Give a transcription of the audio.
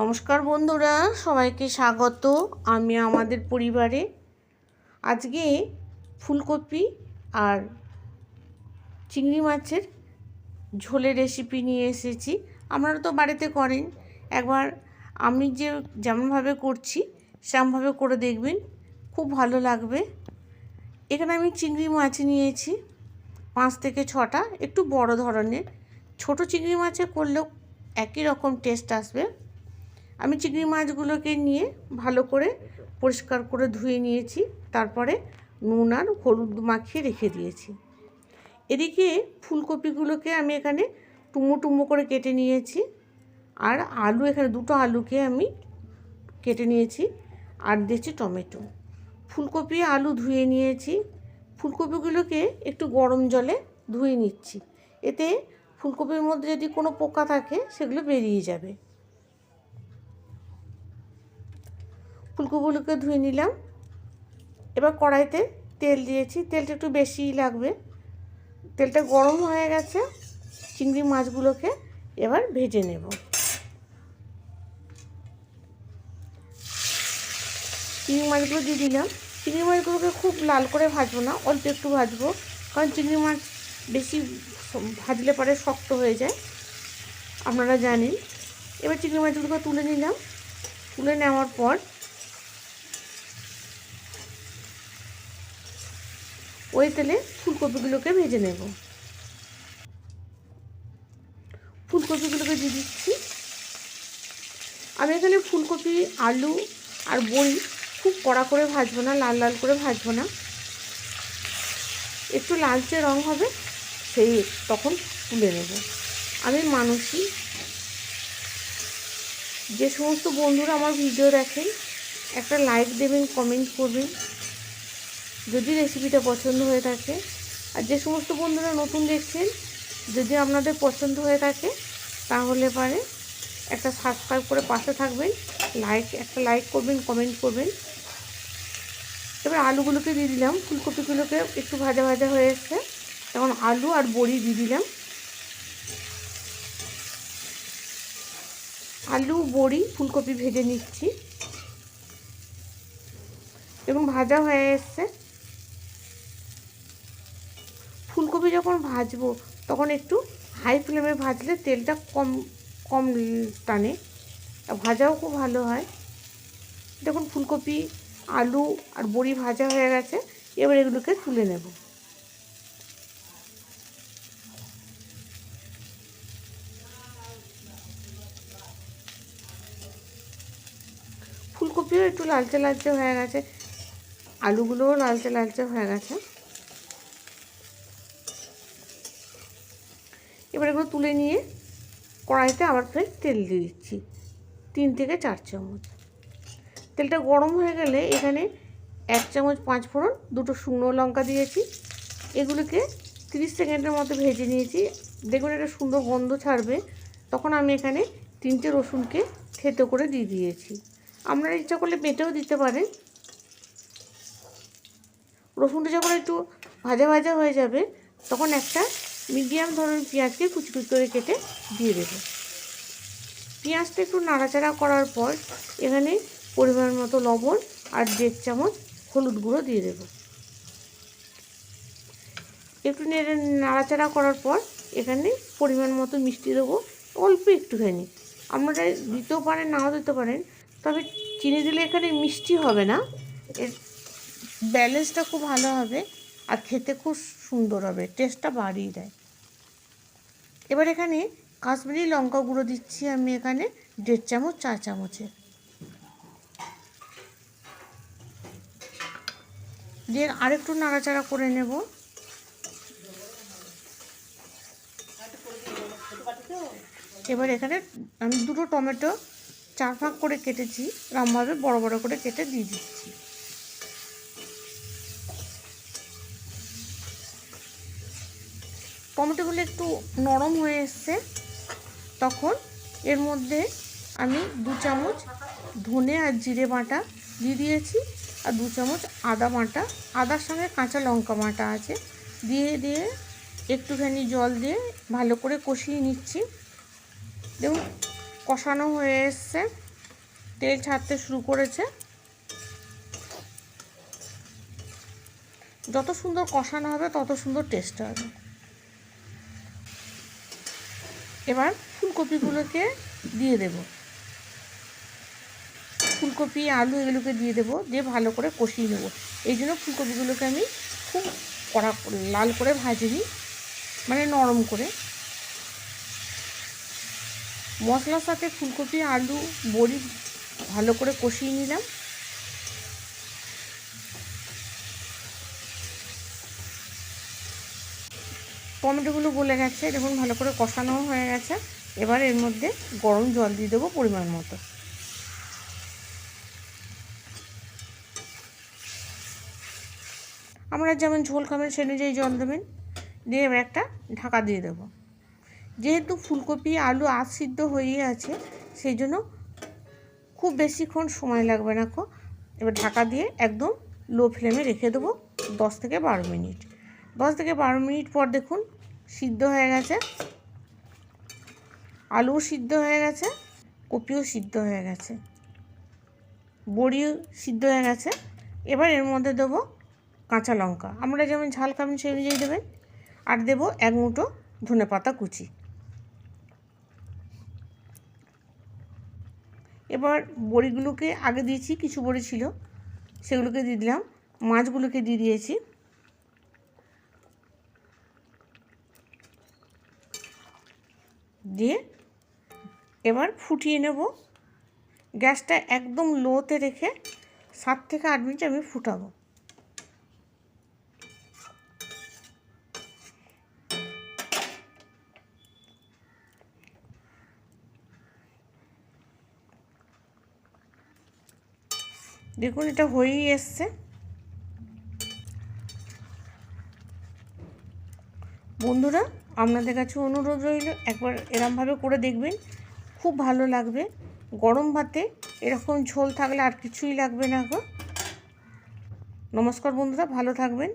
নমস্কার বন্ধুরা, সবাইকে স্বাগত আমি আমাদের পরিবারে। আজকে ফুলকপি আর চিংড়ি মাছের ঝোলের রেসিপি নিয়ে এসেছি। আপনারা তো বাড়িতে করেন, একবার আমি যে যেমনভাবে করছি সেরমভাবে করে দেখবেন, খুব ভালো লাগবে। এখানে আমি চিংড়ি মাছ নিয়েছি, পাঁচ থেকে ছটা, একটু বড় ধরনের। ছোট চিংড়ি মাছে করলেও একই রকম টেস্ট আসবে। আমি চিংড়ি মাছগুলোকে নিয়ে ভালো করে পরিষ্কার করে ধুয়ে নিয়েছি। তারপরে নুন আর হলুদ মাখিয়ে রেখে দিয়েছি। এদিকে ফুলকপিগুলোকে আমি এখানে টুমো টুমো করে কেটে নিয়েছি। আর আলু এখানে, দুটো আলুকে আমি কেটে নিয়েছি আর দিয়েছি টমেটো। ফুলকপি, আলু ধুয়ে নিয়েছি। ফুলকপিগুলোকে একটু গরম জলে ধুয়ে নিচ্ছি। এতে ফুলকপির মধ্যে যদি কোনো পোকা থাকে, সেগুলো বেরিয়ে যাবে। ফুলকপিগুলোকে ধুয়ে নিলাম। এবার কড়াইতে তেল দিয়েছি। তেলটা একটু বেশিই লাগবে। তেলটা গরম হয়ে গেছে। চিংড়ি মাছগুলোকে এবার ভেজে নেব। চিংড়ি মাছগুলো দিয়ে দিলাম। চিংড়ি মাছগুলোকে খুব লাল করে ভাজবো না, অল্প একটু ভাজবো। কারণ চিংড়ি মাছ বেশি ভাজলে পরে শক্ত হয়ে যায়। আপনারা জানেন। এবার চিংড়ি মাছগুলোকে তুলে নিলাম। তুলে নেওয়ার পর ওই তেলে ফুলকপিগুলোকে ভেজে নেব। ফুলকপিগুলোকে দিয়ে দিচ্ছি। আমি এখানে ফুলকপি, আলু আর বড়ি খুব কড়া করে ভাজবো না, লাল লাল করে ভাজবো না। একটু লালচে রং হবে, সেই তখন তুলে নেব। আমি মানুষই যে সমস্ত বন্ধুরা আমার ভিডিও দেখেন, একটা লাইক দেবেন কমেন্ট করবেন। যদি রেসিপিটা পছন্দ হয়ে থাকে। আর যে সমস্ত বন্ধুরা নতুন দেখছেন, যদি আপনাদের পছন্দ হয়ে থাকে, তাহলে পারে একটা সাবস্ক্রাইব করে পাশে থাকবেন। লাইক একটা লাইক করবেন কমেন্ট করবেন। এবার আলুগুলোকে দিয়ে দিলাম। ফুলকপিগুলোকে একটু ভাজা ভাজা হয়ে এসছে। তখন আলু আর বড়ি দিয়ে দিলাম। আলু, বড়ি, ফুলকপি ভেজে নিচ্ছি। এবং ভাজা হয়ে এসছে। ফুলকপি যখন ভাজবো, তখন একটু হাই ফ্লেমে ভাজলে তেলটা কম কম টানে। ভাজাও খুব ভালো হয়। দেখুন, ফুলকপি, আলু আর বড়ি ভাজা হয়ে গেছে। এবার এগুলোকে তুলে নেব। ফুলকপিও একটু লালচে লালচে হয়ে গেছে। আলুগুলোও লালচে লালচে হয়ে গেছে। এগুলো তুলে নিয়ে কড়াইতে আবার ফের তেল দিয়ে দিচ্ছি। তিন থেকে চার চামচ। তেলটা গরম হয়ে গেলে এখানে এক চামচ পাঁচ ফোড়ন, দুটো শুকনো লঙ্কা দিয়েছি। এগুলোকে তিরিশ সেকেন্ডের মতো ভেজে নিয়েছি। দেখুন একটা সুন্দর গন্ধ ছাড়বে। তখন আমি এখানে তিনটে রসুনকে থেতো করে দিয়ে দিয়েছি। আপনারা ইচ্ছা করলে বেটেও দিতে পারেন। রসুনটা যখন একটু ভাজা ভাজা হয়ে যাবে, তখন একটা মিডিয়াম ধরনের পেঁয়াজকে কুচি কুচি করে কেটে দিয়ে দেবো। পেঁয়াজটা একটু নাড়াচাড়া করার পর এখানে পরিমাণ মতো লবণ আর দেড় চামচ হলুদ গুঁড়ো দিয়ে দেবো। একটু নেড়ে নাড়াচাড়া করার পর এখানে পরিমাণ মতো মিষ্টি দেবো, অল্প একটুখানি। আপনারা দিতেও পারেন, নাও দিতে পারেন, তবে চিনি দিলে এখানে মিষ্টি হবে না। এর ব্যালেন্সটা খুব ভালো হবে আর খেতে খুব সুন্দর হবে, টেস্টটা বাড়িয়ে দেয়। এবার এখানে কাশ্মীরি লঙ্কা গুঁড়ো দিচ্ছি আমি এখানে দেড় চামচ চা চামচে দিয়ে আরেকটু নাড়াচাড়া করে নেব। এবার এখানে আমি দুটো টমেটো চার ফাঁক করে কেটেছি। রামভাবে বড় বড় করে কেটে দিয়ে দিচ্ছি। টমেটোগুলো একটু নরম হয়ে এসছে, তখন এর মধ্যে আমি দু চামচ ধনে আর জিরে বাটা দিয়ে দিয়েছি আর দু চামচ আদা বাটা। আদার সঙ্গে কাঁচা লঙ্কা বাটা আছে, দিয়ে দিয়ে একটুখানি জল দিয়ে ভালো করে কষিয়ে নিচ্ছি। দেখুন, কষানো হয়ে এসছে, তেল ছাড়তে শুরু করেছে। যত সুন্দর কষানো হবে, তত সুন্দর টেস্ট হবে এবার ফুলকপিগুলোকে দিয়ে দেব। ফুলকপি, আলু এগুলোকে দিয়ে দেবো, দিয়ে ভালো করে কষিয়ে নেব। এই জন্য ফুলকপিগুলোকে আমি খুব কড়া লাল করে ভাজি নিই মানে নরম করে। মশলার সাথে ফুলকপি, আলু, বড়ি ভালো করে কষিয়ে নিলাম। টমেটোগুলো গলে গেছে, দেখুন ভালো করে কষানো হয়ে গেছে। এবার এর মধ্যে গরম জল দিয়ে দেবো পরিমাণ মতো। আমরা যেমন ঝোল খাবেন সে অনুযায়ী জল দেবেন, দিয়ে এবার একটা ঢাকা দিয়ে দেবো। যেহেতু ফুলকপি, আলু সিদ্ধ হয়েই আছে, সেই জন্য খুব বেশিক্ষণ সময় লাগবে না কো। এবার ঢাকা দিয়ে একদম লো ফ্লেমে রেখে দেবো দশ থেকে বারো মিনিট। দশ থেকে বারো মিনিট পর দেখুন সিদ্ধ হয়ে গেছে। আলুও সিদ্ধ হয়ে গেছে, কপিও সিদ্ধ হয়ে গেছে, বড়িও সিদ্ধ হয়ে গেছে। এবার এর মধ্যে দেবো কাঁচা লঙ্কা। আমরা যেমন ঝাল খাবেন সেই অনুযায়ী দেবেন। আর দেবো এক মুঠো ধনে পাতা কুচি। এবার বড়িগুলোকে আগে দিয়েছি, কিছু বড়ি ছিল, সেগুলোকে দিয়ে দিলাম। মাছগুলোকে দিয়ে দিয়েছি। দিয়ে এবার ফুটিয়ে নেব। গ্যাসটা একদম লোতে রেখে সাত থেকে আট মিনিট আমি ফুটাবো। দেখুন, এটা হয়েই এসছে। বন্ধুরা আপনাদের কাছে অনুরোধ রইল, একবার এরমভাবে করে দেখবেন, খুব ভালো লাগবে। গরম ভাতে এরকম ঝোল থাকলে আর কিছুই লাগবে না গো। নমস্কার বন্ধুরা, ভালো থাকবেন।